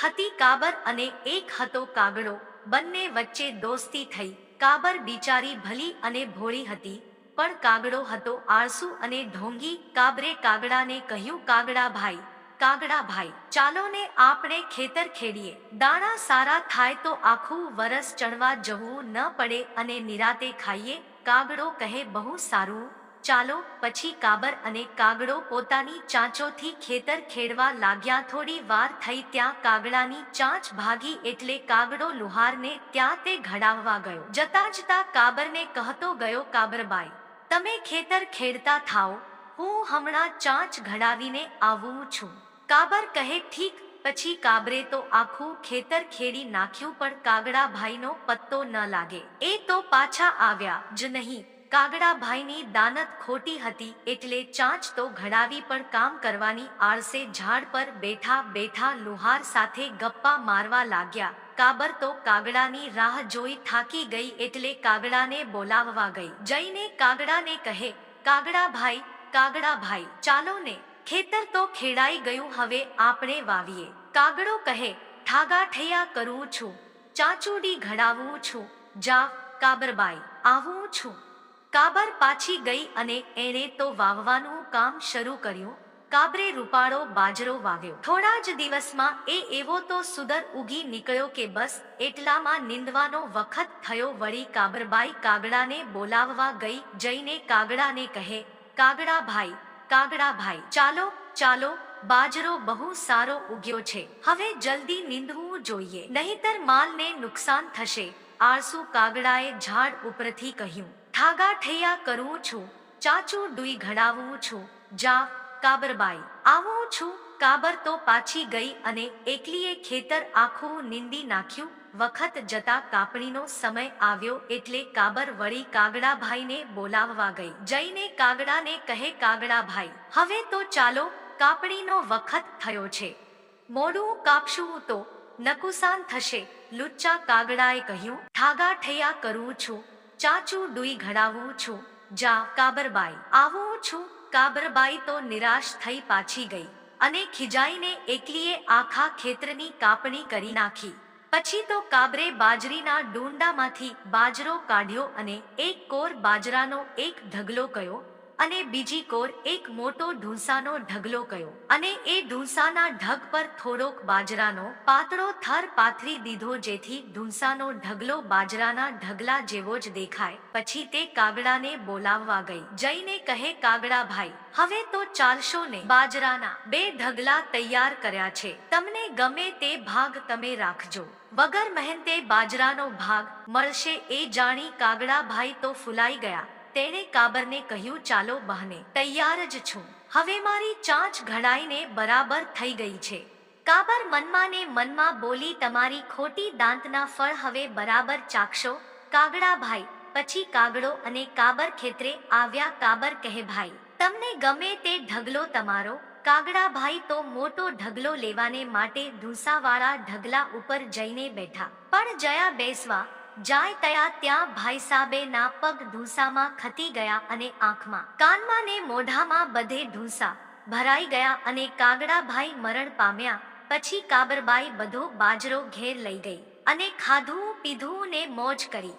હતી કાબર અને એક હતો કાગડો. બંને વચ્ચે દોસ્તી થઈ. કાબર બિચારી ભલી અને ભોળી હતી, પણ કાગડો હતો આળસુ અને ઢોંગી. કાબરે કાગડાને કહ્યું કાગડા ભાઈ કાગડા ભાઈ ચાલો ને આપણે ખેતર ખેડીએ. દાણા સારા થાય તો આખું વરસ ચણવા જવું ન પડે અને નિરાતે ખાઈએ. કાગડો કહે, બહુ સારું. ચાલો પછી કાબર અને કાગડો પોતાની ચાંચોથી ખેતર ખેડવા લાગ્યા. થોડી વાર થઈ ત્યાં કાગડાની ચાંચ ભાગી એટલે કાગડો લુહારને ત્યાં તે ઘડાવવા ગયો. જતા જતા કાબરને કહતો ગયો, કાબરબાઈ, તમે ખેતર ખેડતા થાઓ. હું હમણાં ચાંચ ઘડાવીને આવું છું. કાબર કહે, ઠીક. પછી કાબરે તો આખું ખેતર ખેડી નાખ્યું પણ કાગડા ભાઈનો પત્તો ન લાગે. એ તો પાછા આવ્યા જ નહીં. કાગડા ભાઈની દાનત ખોટી હતી એટલે ચાંચ તો ઘડાવી પણ કામ કરવાની આળસે ઝાડ પર બેઠા બેઠા લુહાર સાથે ગપ્પા મારવા લાગ્યા. કાબર તો કાગડાની રાહ જોઈ થાકી ગઈ એટલે કાગડાને બોલાવવા ગઈ. જઈને કાગડાને કહે કાગડા ભાઈ કાગડા ભાઈ ચાલો ને, ખેતર તો ખેડાઈ ગયું હવે આપણે વાવીએ. કાગડો કહે, ઠાગા ઠૈયા કરું છું, ચાચુડી ઘડાવું છું. જા, કાબરબાઈ, આવું છું. કાબર પાછી ગઈ અને એણે તો વાવવાનું કામ શરૂ કર્યું. કાબરે રૂપાળો બાજરો વાવ્યો. થોડા જ દિવસમાં એ એવો તો સુદર ઉગી નીકળ્યો કે બસ એટલામાં નિંદવાનો વખત થયો વળી કાબરબાઈ કાગડાને બોલાવવા ગઈ જઈને કાગડાને કહે કાગડા ભાઈ કાગડા ભાઈ ચાલો ચાલો, બાજરો બહુ સારો ઉગ્યો છે. હવે જલ્દી નીંદવું જોઈએ. નહીતર માલને નુકસાન થશે. આળસુ કાગડાએ ઝાડ ઉપરથી કહ્યું. ઠાગા ઠૈયા કરું છું, ચાચું ડુઈ ઘડાવું છું, જા, કાબરબાઈ, આવું છું, કાબર તો પાછી ગઈ અને એકલીએ ખેતર આખું નીંદી નાખ્યું, વખત જતા કાપણીનો સમય આવ્યો એટલે કાબર વળી કાગડાભાઈને બોલાવવા ગઈ. જઈને કાગડાને કહે, કાગડાભાઈ, હવે તો ચાલો, કાપણીનો વખત થયો છે. મોડું કાપશું તો નકુસાન થશે. લુચ્ચા કાગડાએ કહ્યું ઠાગા ઠૈયા કરું છું ચાચું ડુઈ ઘડાવું છું. જા, કાબરબાઈ. આવું છું. કાબરબાઈ તો નિરાશ થઈ પાછી ગઈ. અને ખીજાઈને એકલીએ આખા ખેતરની કાપણી કરી નાખી. પછી તો કાબરે બાજરીના ડુંડામાંથી બાજરો કાઢ્યો અને એક કોર બાજરાનો એક ઢગલો કયો. અને બીજી કોર એક મોટો ઢૂંસાનો ઢગલો કયો અને એ ઢૂંસાના ઢગ પર થોડોક બાજરાનો પાતળો થર પાથરી દીધો જેથી ઢૂંસાનો ઢગલો બાજરાના ઢગલા જેવો જ દેખાય. પછી તે કાગડાને બોલાવવા ગઈ. જઈને કહે, કાગડા ભાઈ, હવે તો ચાલશો ને? બાજરાના બે ઢગલા તૈયાર કર્યા છે. તમને ગમે તે ભાગ તમે રાખજો. વગર મહેનતે બાજરાનો ભાગ મળશે. એ જાણી કાગડા ભાઈ તો ફૂલાઈ ગયા. તેણે કાબરને કહ્યું, ચાલો બહને, તૈયાર જ છું. હવે મારી ચાંચ ઘડાઈને બરાબર થઈ ગઈ છે. કાબર મનમાં ને મનમાં બોલી, તમારી ખોટી દાંતના ફળ હવે બરાબર ચાખશો? કાગડા ભાઈ, પછી કાગડો અને કાબર ખેતરે આવ્યા કાબર કહે ભાઈ, તમને ગમે તે ઢગલો તમારો? કાગડા ભાઈ તો મોટો ઢગલો લેવાને માટે ઢૂંસાવાળા ઢગલા ઉપર જઈને બેઠા. પણ જયા બેસવા જાય તયા ત્યાં ભાઈ સાબે ના પગ ઢૂંસામાં ખતી ગયા અને આંખમાં. કાનમાં ને મોઢામાં બધે ઢૂંસા ભરાઈ ગયા અને કાગડા ભાઈ મરણ પામ્યા. પછી કાબરબાઈ બધો બાજરો ઘેર લઈ ગઈ અને ખાધું પીધું ને મોજ કરી.